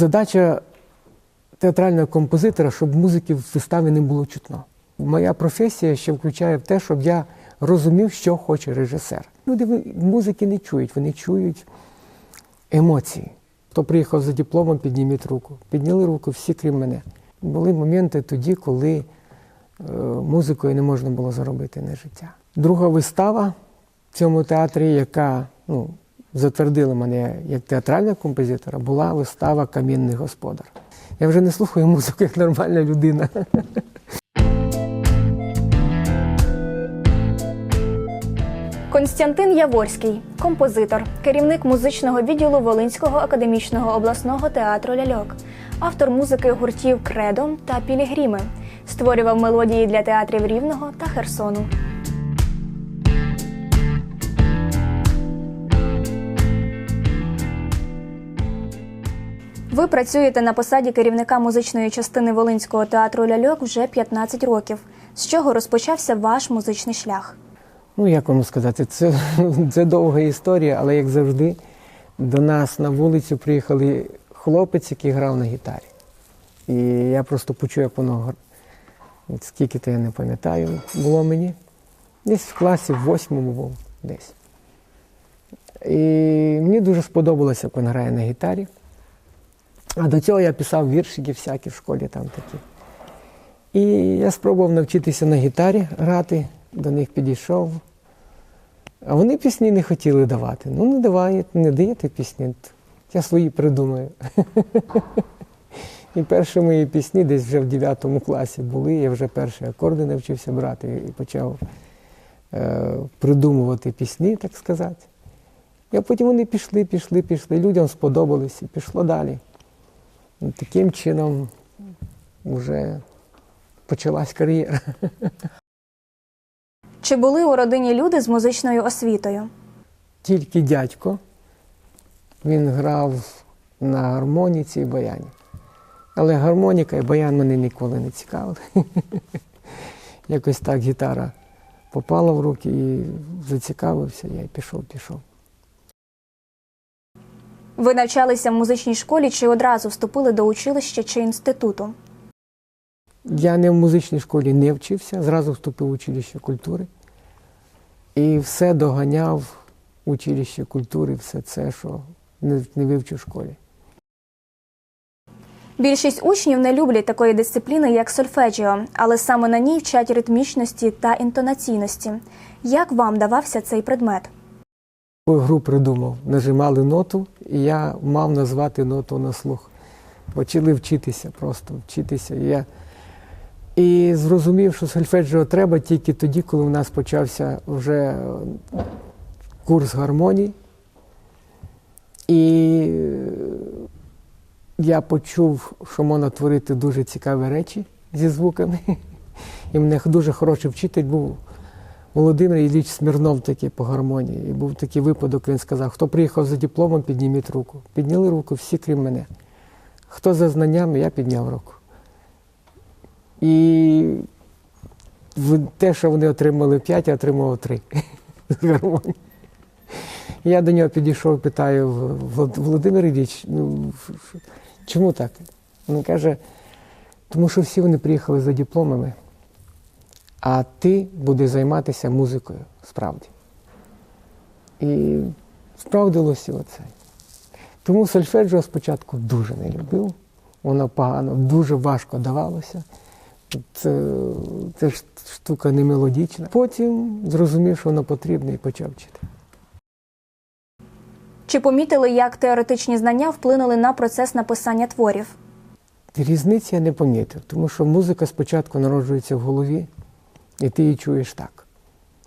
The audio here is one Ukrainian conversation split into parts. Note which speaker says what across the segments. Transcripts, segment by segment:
Speaker 1: Задача театрального композитора, щоб музики в виставі не було чутно. Моя професія ще включає в те, щоб я розумів, що хоче режисер. Люди музики не чують, вони чують емоції. Хто приїхав за дипломом, підніміть руку. Підняли руку всі, крім мене. Були моменти тоді, коли е, музикою не можна було заробити на життя. Друга вистава в цьому театрі, яка ну, затвердила мене як театрального композитора, була вистава Камінний господар. Я вже не слухаю музику як нормальна людина.
Speaker 2: Константин Яворський, композитор, керівник музичного відділу Волинського академічного обласного театру Ляльок, автор музики гуртів Кредо та Пілігріми, створював мелодії для театрів Рівного та Херсону. Ви працюєте на посаді керівника музичної частини Волинського театру Ляльок вже 15 років. З чого розпочався ваш музичний шлях?
Speaker 1: Ну, як вам сказати, це, це довга історія, але як завжди, до нас на вулицю приїхали хлопець, який грав на гітарі. І я просто почув, як воно скільки то я не пам'ятаю, було мені. Десь в класі в восьмому був десь. І мені дуже сподобалося, як він грає на гітарі. А до цього я писав віршики всякі в школі там такі. І я спробував навчитися на гітарі грати, до них підійшов. А вони пісні не хотіли давати. Ну, не давайте, не даєте пісні. Я свої придумаю. І перші мої пісні десь вже в 9 класі були. Я вже перші акорди навчився брати і почав е, придумувати пісні, так сказати. І потім вони пішли, пішли, пішли. Людям сподобалось і пішло далі. І таким чином вже почалась кар'єра.
Speaker 2: Чи були у родині люди з музичною освітою?
Speaker 1: Тільки дядько. Він грав на гармоніці і баяні. Але гармоніка і баян мене ніколи не цікавили. Якось так гітара попала в руки і зацікавився, я й пішов, пішов.
Speaker 2: Ви навчалися в музичній школі чи одразу вступили до училища чи інституту?
Speaker 1: Я не в музичній школі не вчився, зразу вступив в училище культури. І все доганяв училище культури, все це, що не, не вивчив в школі.
Speaker 2: Більшість учнів не люблять такої дисципліни, як сольфеджіо, але саме на ній вчать ритмічності та інтонаційності. Як вам давався цей предмет?
Speaker 1: Гру придумав. Нажимали ноту, і я мав назвати ноту на слух. Почали вчитися, просто вчитися. І я і зрозумів, що сольфеджіо треба тільки тоді, коли у нас почався вже курс гармонії. І я почув, що можна творити дуже цікаві речі зі звуками. І мене дуже хороший вчитель був Володимир Ілліч Смірнов такий по гармонії. І був такий випадок, він сказав, хто приїхав за дипломом, підніміть руку. Підняли руку всі, крім мене. Хто за знаннями, я підняв руку. І те, що вони отримали 5, я отримав 3 з гармонії. Я до нього підійшов, питаю, Володимир Ілліч, ну, чому так? Він каже, тому що всі вони приїхали за дипломами, а ти будеш займатися музикою справді. І справдилося оце. Тому сольфеджіо спочатку дуже не любив, воно погано, дуже важко давалося. Це, це ж штука не мелодічна. Потім зрозумів, що воно потрібне і почав вчити.
Speaker 2: Чи помітили, як теоретичні знання вплинули на процес написання творів?
Speaker 1: Різниці я не помітив, тому що музика спочатку народжується в голові, і ти її чуєш так,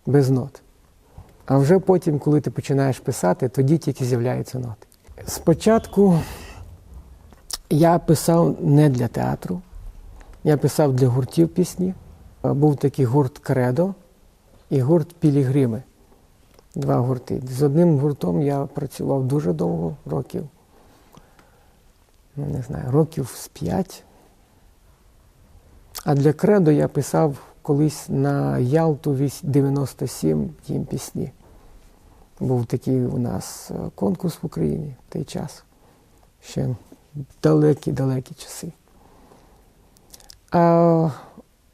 Speaker 1: без нот. А вже потім, коли ти починаєш писати, тоді тільки з'являються ноти. Спочатку я писав не для театру, я писав для гуртів пісні. Був такий гурт Кредо і гурт Пілігрими. Два гурти. З одним гуртом я працював дуже довго, років ну не знаю, років з п'ять. А для кредо я писав колись на Ялту 97 їм пісні. Був такий у нас е, конкурс в Україні в той час. Ще далекі-далекі часи. А,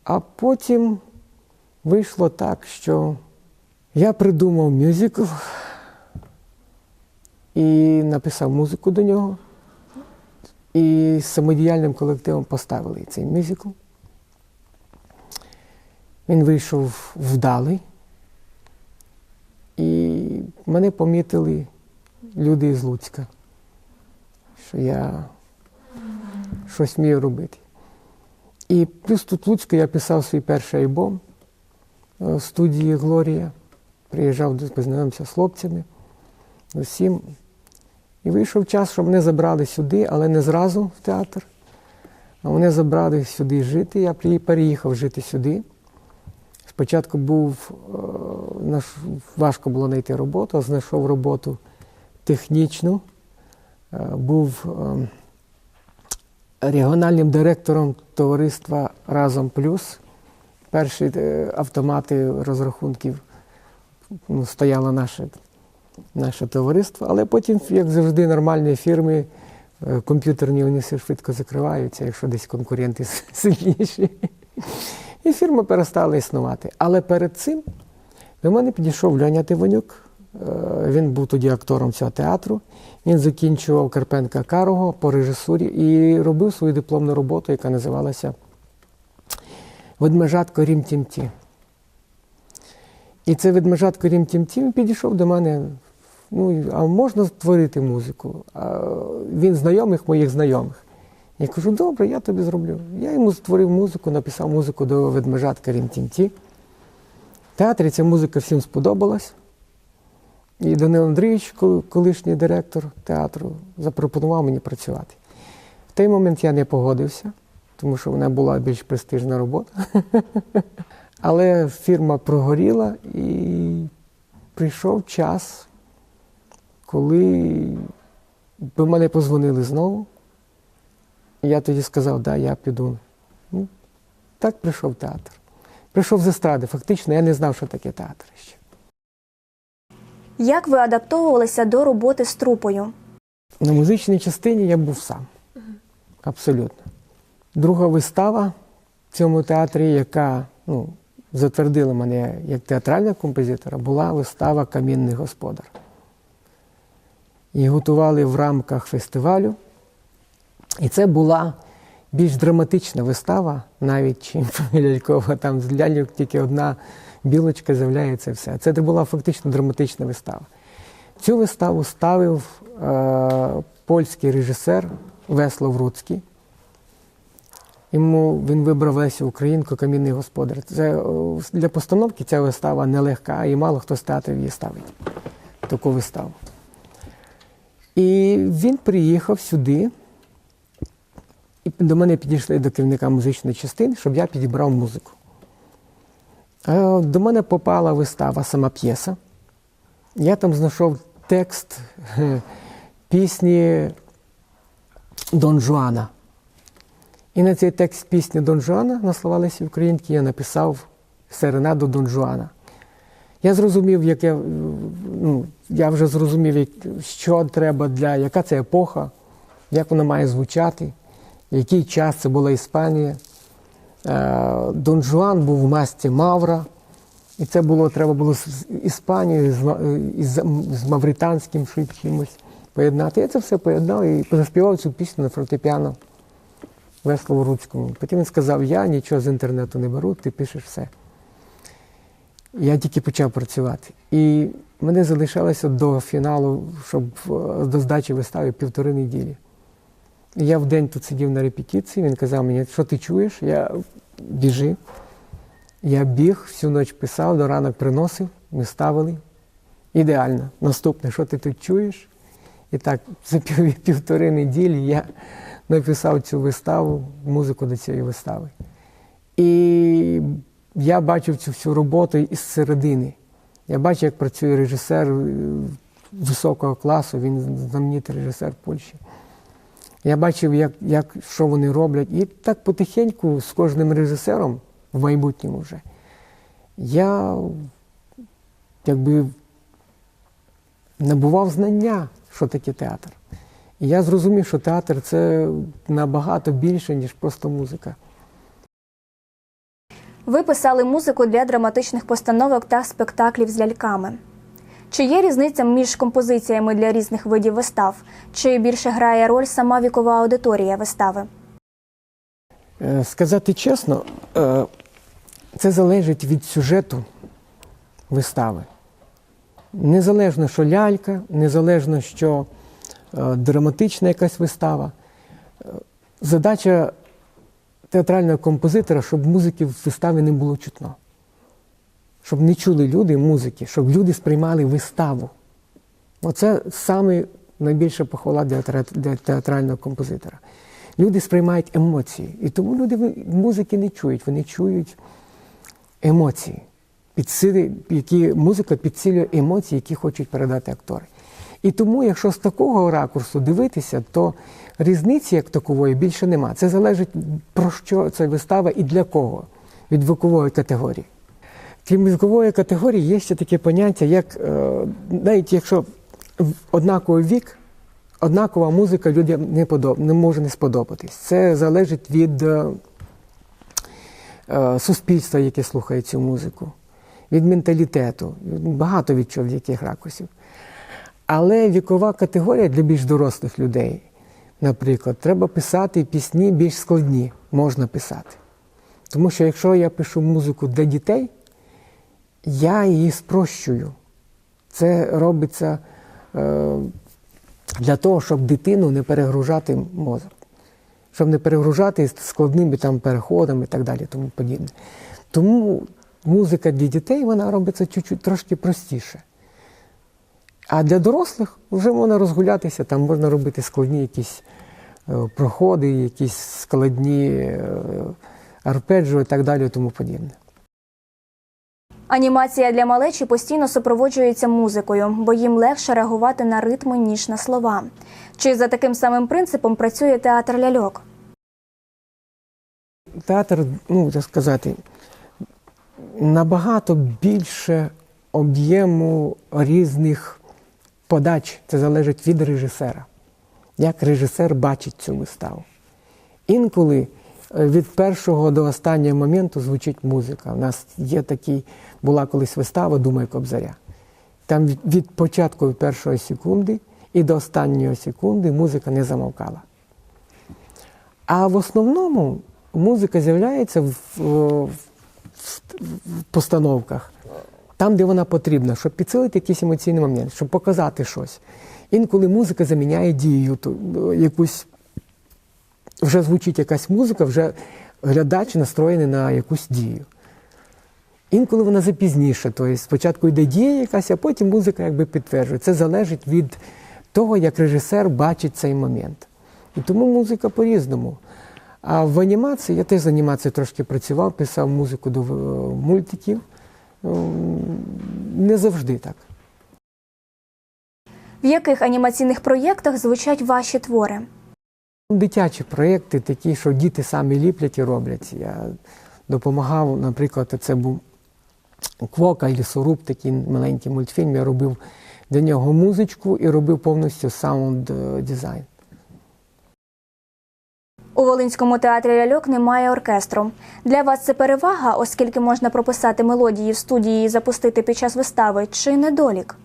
Speaker 1: а потім вийшло так, що я придумав мюзикл і написав музику до нього. І самодіяльним колективом поставили цей мюзикл. Він вийшов вдалий. І мене помітили люди із Луцька, що я щось вмію робити. І плюс тут в Луцьку я писав свій перший альбом е, в студії Глорія. Приїжджав, познайомився з хлопцями, усім. І вийшов час, що мене забрали сюди, але не зразу в театр. А мене забрали сюди жити. Я переїхав жити сюди. Спочатку був е, важко було знайти роботу, знайшов роботу технічну. Е, Був е, регіональним директором товариства Разом Плюс. Перші автомати розрахунків ну, стояло наше, наше товариство, але потім, як завжди, нормальні фірми, комп'ютерні вони все швидко закриваються, якщо десь конкуренти сильніші. І фірма перестала існувати. Але перед цим до мене підійшов Льоня Тивонюк. Е, Він був тоді актором цього театру. Він закінчував Карпенка Карого по режисурі і робив свою дипломну роботу, яка називалася Ведмежатко Рім Тімті. І це ведмежатко Рім Тімті він підійшов до мене. Ну, а можна створити музику? Він знайомих моїх знайомих. Я кажу, добре, я тобі зроблю. Я йому створив музику, написав музику до ведмежатка Рімтінті. В театрі ця музика всім сподобалась. І Данило Андрійович, колишній директор театру, запропонував мені працювати. В той момент я не погодився, тому що вона була більш престижна робота. Але фірма прогоріла і прийшов час, коли до мене позвонили знову. І я тоді сказав, да, я піду. Ну, так прийшов театр. Прийшов з естради. Фактично, я не знав, що таке театр ще.
Speaker 2: Як ви адаптовувалися до роботи з трупою?
Speaker 1: На музичній частині я був сам. Абсолютно. Друга вистава в цьому театрі, яка ну, затвердила мене як театрального композитора, була вистава Камінний господар. Її готували в рамках фестивалю. І це була більш драматична вистава, навіть чим лялькова. Там з ляльок тільки одна білочка з'являється все. Це була фактично драматична вистава. Цю виставу ставив е, польський режисер Веслав Руцький. Йому він вибрав Лесю Українку Камінний господар. Це е, для постановки ця вистава нелегка, і мало хто з театрів її ставить. Таку виставу. І він приїхав сюди, і до мене підійшли до керівника музичної частини, щоб я підібрав музику. Е, До мене попала вистава, сама п'єса. Я там знайшов текст е, пісні Дон Жуана. І на цей текст пісні Дон Жуана на слова Лесі Українки я написав серенаду Дон Жуана. Я зрозумів, як я, ну, я вже зрозумів, що треба для, яка це епоха, як вона має звучати, який час це була Іспанія. Е, Дон Жуан був в масті Мавра, і це було, треба було з Іспанією, з, з мавританським чимось поєднати. Я це все поєднав і заспівав цю пісню на фортепіано Веслову Руцькому. Потім він сказав, я нічого з інтернету не беру, ти пишеш все. Я тільки почав працювати. І мене залишалося до фіналу, щоб е, до здачі вистави півтори неділі. Я в день тут сидів на репетиції, він казав мені, що ти чуєш? Я біжи. Я біг, всю ніч писав, до ранок приносив, ми ставили. Ідеально. Наступне, що ти тут чуєш? І так, за пів, півтори неділі я написав цю виставу, музику до цієї вистави. І я бачив цю всю роботу із середини. Я бачив, як працює режисер е, високого класу, він знаменитий режисер Польщі. Я бачив, як, як, що вони роблять. І так потихеньку з кожним режисером в майбутньому вже. Я якби набував знання, що таке театр. І я зрозумів, що театр це набагато більше, ніж просто музика.
Speaker 2: Ви писали музику для драматичних постановок та спектаклів з ляльками. Чи є різниця між композиціями для різних видів вистав? Чи більше грає роль сама вікова аудиторія вистави?
Speaker 1: Е, Сказати чесно, е, це залежить від сюжету вистави. Незалежно, що лялька, незалежно, що е, драматична якась вистава. Задача театрального композитора, щоб музики в виставі не було чутно. Щоб не чули люди музики, щоб люди сприймали виставу. Оце саме найбільша похвала для театра- для театрального композитора. Люди сприймають емоції. І тому люди музики не чують, вони чують емоції. Підсили, які, музика підсилює емоції, які хочуть передати актори. І тому, якщо з такого ракурсу дивитися, то різниці як такової більше нема. Це залежить про що ця вистава і для кого від вікової категорії. Крім вікової категорії, є ще таке поняття, як е, навіть якщо однаковий вік, однакова музика людям не, подоб, не може не сподобатись. Це залежить від е, е, суспільства, яке слухає цю музику, від менталітету, багато від чого, в яких ракурсів. Але вікова категорія для більш дорослих людей, наприклад, треба писати пісні більш складні, можна писати. Тому що якщо я пишу музику для дітей, я її спрощую. Це робиться е, для того, щоб дитину не перегружати мозок, щоб не перегружати складними там переходами і так далі, тому подібне. Тому музика для дітей вона робиться чуть-чуть трошки простіше. А для дорослих вже можна розгулятися, там можна робити складні якісь е, проходи, якісь складні е, арпеджіо і так далі, тому подібне.
Speaker 2: Анімація для малечі постійно супроводжується музикою, бо їм легше реагувати на ритми, ніж на слова. Чи за таким самим принципом працює театр ляльок?
Speaker 1: Театр, ну так сказати, набагато більше об'єму різних подач. Це залежить від режисера. Як режисер бачить цю виставу. Інколи е, від першого до останнього моменту звучить музика. У нас є такий, була колись вистава Думай Кобзаря. Там від, початку першої секунди і до останньої секунди музика не замовкала. А в основному музика з'являється в, в, в постановках, там, де вона потрібна, щоб підсилити якийсь емоційний момент, щоб показати щось. Інколи музика заміняє дію, то, якусь вже звучить якась музика, вже глядач настроєний на якусь дію. Інколи вона запізніше, тобто спочатку йде дія якась, а потім музика якби підтверджує. Це залежить від того, як режисер бачить цей момент. І тому музика по-різному. А в анімації, я теж з анімацією трошки працював, писав музику до е, мультиків. Ем, Не завжди так.
Speaker 2: В яких анімаційних проєктах звучать ваші твори?
Speaker 1: Дитячі проєкти, такі, що діти самі ліплять і роблять. Я допомагав, наприклад, це був Квока і лісоруб, такий маленький мультфільм. Я робив для нього музичку і робив повністю саунд е, дизайн.
Speaker 2: У Волинському театрі ляльок немає оркестру. Для вас це перевага, оскільки можна прописати мелодії в студії і запустити під час вистави, чи недолік?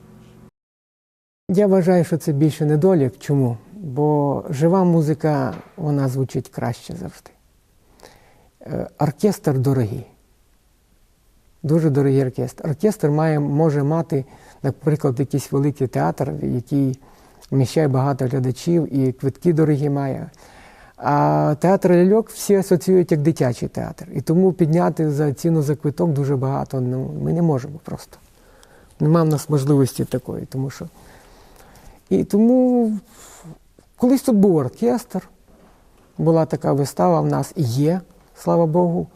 Speaker 1: Я вважаю, що це більше недолік. Чому? Бо жива музика вона звучить краще завжди. Е, Оркестр дорогий. Дуже дорогий оркестр. Оркестр має, може мати, наприклад, якийсь великий театр, який вміщає багато глядачів, і квитки дорогі має. А театр ляльок всі асоціюють як дитячий театр. І тому підняти за ціну за квиток дуже багато ну, ми не можемо просто. Нема в нас можливості такої, тому що. І тому колись тут був оркестр, була така вистава в нас і є, слава Богу,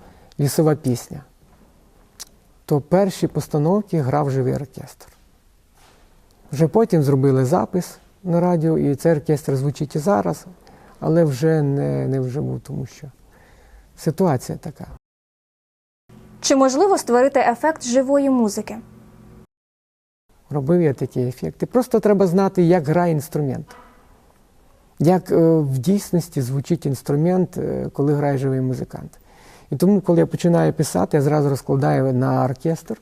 Speaker 1: лісова пісня. То перші постановки грав живий оркестр. Вже потім зробили запис на радіо, і цей оркестр звучить і зараз, але вже не, не вживу, тому що ситуація така.
Speaker 2: Чи можливо створити ефект живої музики?
Speaker 1: Робив я такі ефекти. Просто треба знати, як грає інструмент. як е, в дійсності звучить інструмент, е, коли грає живий музикант. І тому, коли я починаю писати, я зразу розкладаю на оркестр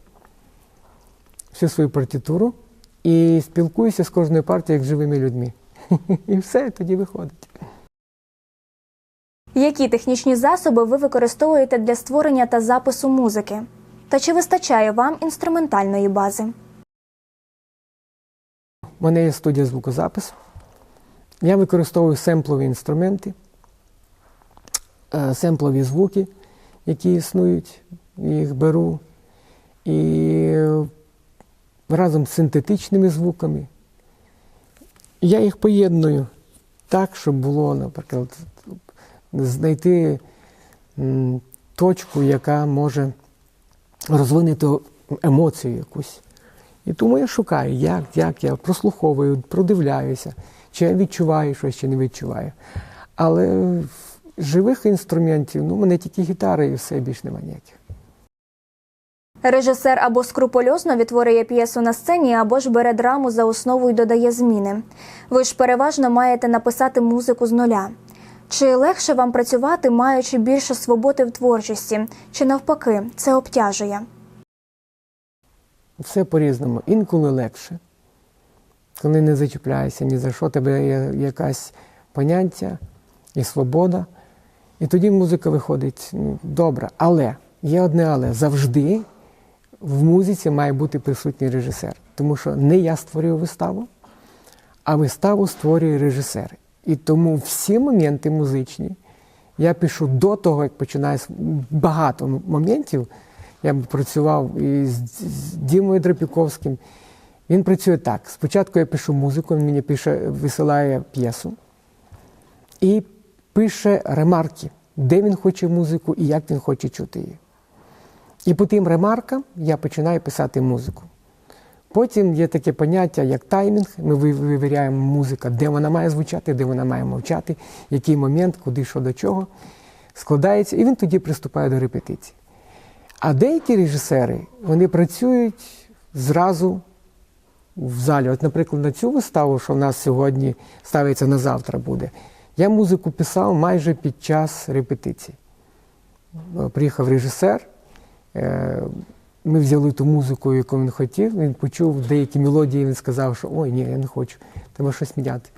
Speaker 1: всю свою партитуру і спілкуюся з кожною партією як з живими людьми. І все, тоді виходить.
Speaker 2: Які технічні засоби ви використовуєте для створення та запису музики? Та чи вистачає вам інструментальної бази?
Speaker 1: У мене є студія звукозапису. Я використовую семплові інструменти, е, семплові звуки, які існують, їх беру. І разом з синтетичними звуками. Я їх поєдную так, щоб було, наприклад, знайти точку, яка може розвинути емоцію якусь. І тому я шукаю, як, як я прослуховую, продивляюся, чи я відчуваю щось, чи не відчуваю. Але живих інструментів, ну, мене тільки гітара і все, більш нема ніяких.
Speaker 2: Режисер або скрупульозно відтворює п'єсу на сцені, або ж бере драму за основу і додає зміни. Ви ж переважно маєте написати музику з нуля. Чи легше вам працювати, маючи більше свободи в творчості, чи навпаки, це обтяжує?
Speaker 1: Все по-різному. Інколи легше, коли не зачіпляєшся ні за що, тебе є якась поняття і свобода. І тоді музика виходить ну, добра. Але є одне але завжди в музиці має бути присутній режисер. Тому що не я створюю виставу, а виставу створює режисер. І тому всі моменти музичні я пишу до того, як починаю багато моментів. Я працював і з, з Дімою Драпіковським. Він працює так. Спочатку я пишу музику, він мені пише, висилає п'єсу і пише ремарки, де він хоче музику і як він хоче чути її. І по тим ремаркам я починаю писати музику. Потім є таке поняття, як таймінг. Ми вивіряємо музика, де вона має звучати, де вона має мовчати, який момент, куди, що до чого. Складається, і він тоді приступає до репетиції. А деякі режисери вони працюють зразу в залі. От, наприклад, на цю виставу, що в нас сьогодні ставиться на завтра буде, я музику писав майже під час репетиції. Е, Приїхав режисер, е, ми взяли ту музику, яку він хотів, він почув деякі мелодії, він сказав, що ой, ні, я не хочу, треба щось міняти.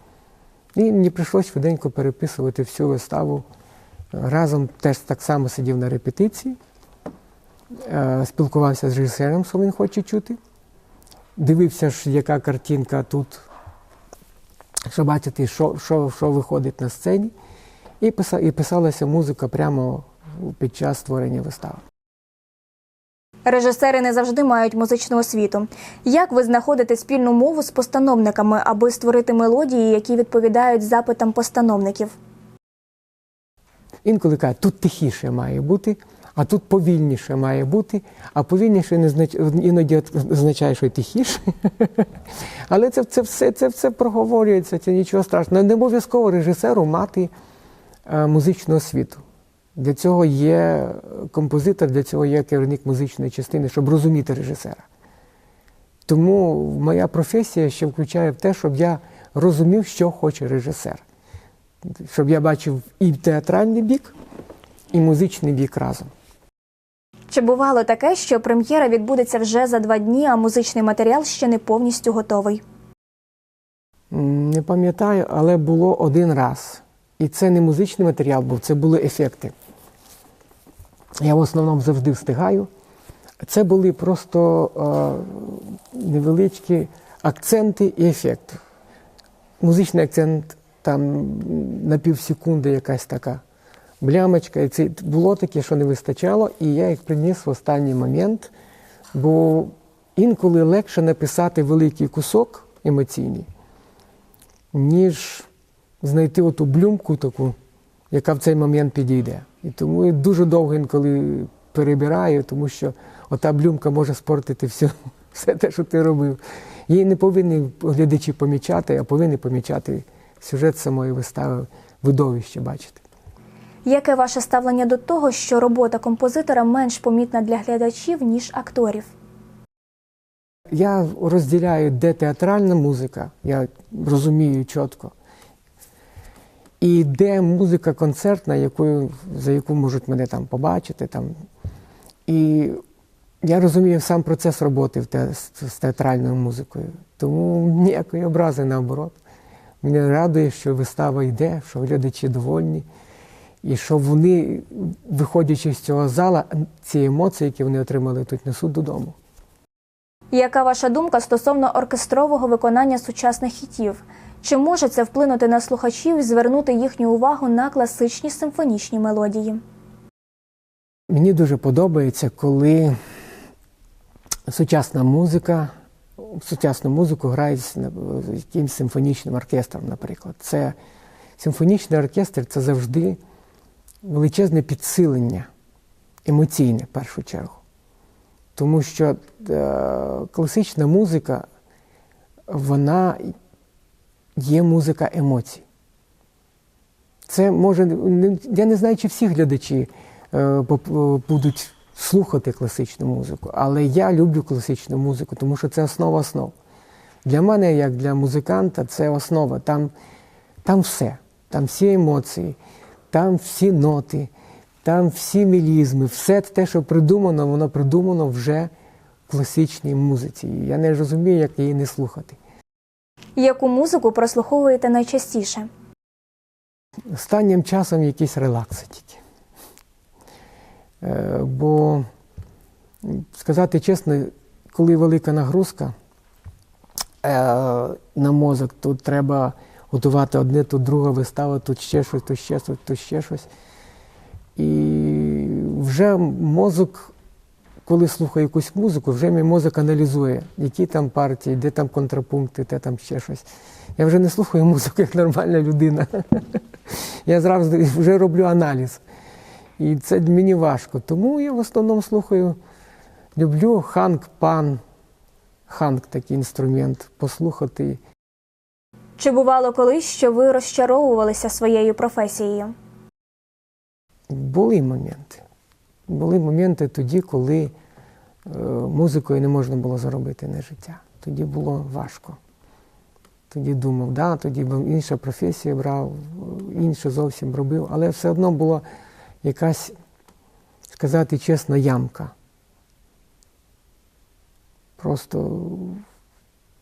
Speaker 1: І мені прийшлося швиденько переписувати всю виставу. Разом теж так само сидів на репетиції, е, спілкувався з режисером, що він хоче чути. Дивився, ж, яка картинка тут, щоб бачити, що, що, що виходить на сцені. І, писа, і писалася музика прямо під час створення вистави.
Speaker 2: Режисери не завжди мають музичну освіту. Як ви знаходите спільну мову з постановниками, аби створити мелодії, які відповідають запитам постановників?
Speaker 1: Інколи кажуть, тут тихіше має бути, а тут повільніше має бути, а повільніше не знач... іноді означає, що й тихіше. Але це, це, все, це все проговорюється, це нічого страшного. Не обов'язково режисеру мати е, музичну освіту. Для цього є композитор, для цього є керівник музичної частини, щоб розуміти режисера. Тому моя професія ще включає в те, щоб я розумів, що хоче режисер. Щоб я бачив і театральний бік, і музичний бік разом.
Speaker 2: Чи бувало таке, що прем'єра відбудеться вже за два дні, а музичний матеріал ще не повністю готовий?
Speaker 1: Не пам'ятаю, але було один раз. І це не музичний матеріал був, це були ефекти. Я в основному завжди встигаю. Це були просто е, невеличкі акценти і ефекти. Музичний акцент там на півсекунди якась така блямочка. І це було таке, що не вистачало, і я їх приніс в останній момент, бо інколи легше написати великий кусок емоційний, ніж знайти оту блюмку таку, яка в цей момент підійде. І тому я дуже довго інколи перебираю, тому що ота блюмка може спортити все, все те, що ти робив. Її не повинні глядачі помічати, а повинні помічати сюжет самої вистави, видовище бачити.
Speaker 2: Яке ваше ставлення до того, що робота композитора менш помітна для глядачів, ніж акторів?
Speaker 1: Я розділяю, де театральна музика, я розумію чітко. І йде музика концертна, якою, за яку можуть мене там побачити. Там. І я розумію сам процес роботи з, театральною музикою. Тому ніякої образи наоборот. Мене радує, що вистава йде, що глядачі довольні, і що вони, виходячи з цього зала, ці емоції, які вони отримали тут, несуть додому.
Speaker 2: Яка ваша думка стосовно оркестрового виконання сучасних хітів? Чи може це вплинути на слухачів і звернути їхню увагу на класичні симфонічні мелодії?
Speaker 1: Мені дуже подобається, коли сучасна музика, сучасну музику грають якимсь симфонічним оркестром, наприклад. Це симфонічний оркестр це завжди величезне підсилення, емоційне в першу чергу. Тому що е, класична музика, вона є музика емоцій. Це може я не знаю, чи всі глядачі е, е, будуть слухати класичну музику, але я люблю класичну музику, тому що це основа основ. Для мене, як для музиканта, це основа. Там, там все, там всі емоції, там всі ноти, там всі мелізми, все те, що придумано, воно придумано вже в класичній музиці. Я не розумію, як її не слухати.
Speaker 2: Яку музику прослуховуєте найчастіше?
Speaker 1: Останнім часом якісь релакси тільки. Е, Бо, сказати чесно, коли велика нагрузка е, на мозок, тут треба готувати одне, тут друга вистава, тут ще щось, тут ще щось, тут ще щось. І вже мозок, коли слухає якусь музику, вже мій мозок аналізує, які там партії, де там контрапункти, де там ще щось. Я вже не слухаю музику як нормальна людина. Я зразу вже роблю аналіз. І це мені важко. Тому я в основному слухаю, люблю ханк пан, ханк такий інструмент, послухати.
Speaker 2: Чи бувало колись, що ви розчаровувалися своєю професією?
Speaker 1: Були моменти. Були моменти тоді, коли е, музикою не можна було заробити на життя. Тоді було важко. Тоді думав, да, тоді б інша професія брав, інше зовсім робив, але все одно була якась, сказати чесно, ямка. Просто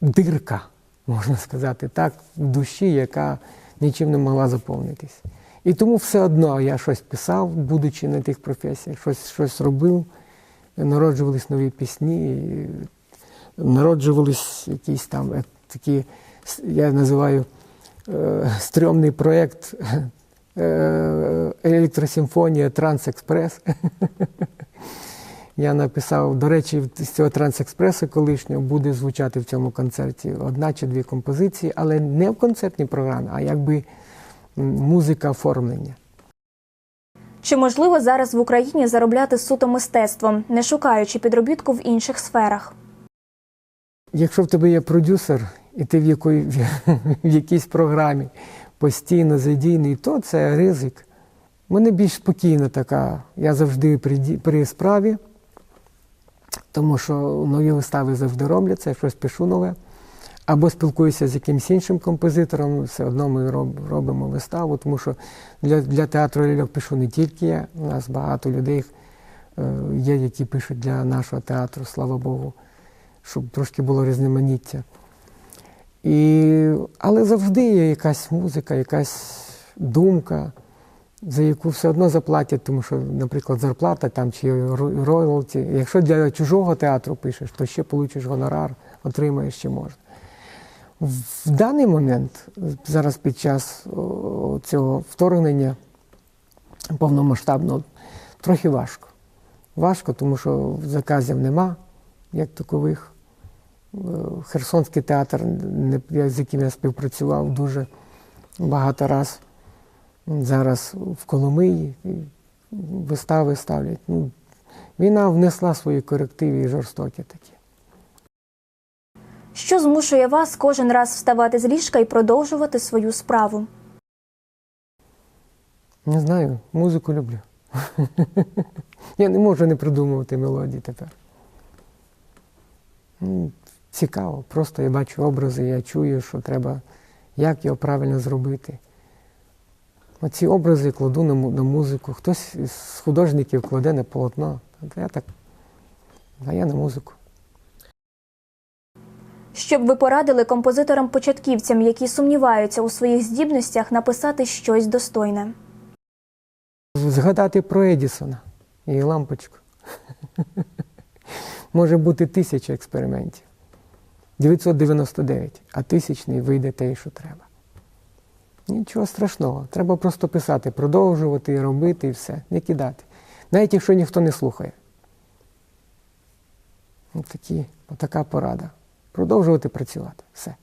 Speaker 1: дирка, можна сказати, так, в душі, яка нічим не могла заповнитись. І тому все одно я щось писав, будучи на тих професіях, щось, щось робив, народжувались нові пісні, народжувались якісь там е, такі, я називаю е, стрьомний проєкт е, електросимфонія Трансекспрес. Я написав, до речі, з цього Трансекспресу колишнього буде звучати в цьому концерті одна чи дві композиції, але не в концертній програмі, а якби музика оформлення.
Speaker 2: Чи можливо зараз в Україні заробляти суто мистецтвом, не шукаючи підробітку в інших сферах?
Speaker 1: Якщо в тебе є продюсер, і ти в, якої, в якійсь програмі постійно задійний, то це ризик. Мене більш спокійна така. Я завжди при, при справі, тому що нові вистави завжди робляться, я щось пишу нове. Або спілкуюся з якимось іншим композитором, все одно ми робимо виставу, тому що для, для театру ляльок пишу не тільки я, у нас багато людей е, є, які пишуть для нашого театру, слава Богу, щоб трошки було різноманіття. І, але завжди є якась музика, якась думка, за яку все одно заплатять, тому що, наприклад, зарплата там чи роялті. Якщо для чужого театру пишеш, то ще получиш гонорар, отримаєш ще можна. В даний момент, зараз під час цього вторгнення повномасштабного, трохи важко. Важко, тому що заказів нема, як такових. Е, Херсонський театр, з яким я співпрацював дуже багато раз. Зараз в Коломиї вистави ставлять. Ну, війна внесла свої корективи і жорстокі такі.
Speaker 2: Що змушує вас кожен раз вставати з ліжка і продовжувати свою справу?
Speaker 1: Не знаю, музику люблю. Я не можу не придумувати мелодії тепер. Ну, Цікаво, просто я бачу образи, я чую, що треба, як його правильно зробити. Оці образи кладу на, на музику. Хтось з художників кладе на полотно. А я так. А я на музику.
Speaker 2: Щоб ви порадили композиторам-початківцям, які сумніваються у своїх здібностях, написати щось достойне.
Speaker 1: Згадати про Едісона і лампочку. Може бути тисяча експериментів. 999, а тисячний вийде те, що треба. Нічого страшного. Треба просто писати, продовжувати, робити і все, не кидати. Навіть якщо ніхто не слухає. Такі, отака порада. Продовжувати працювати. Все.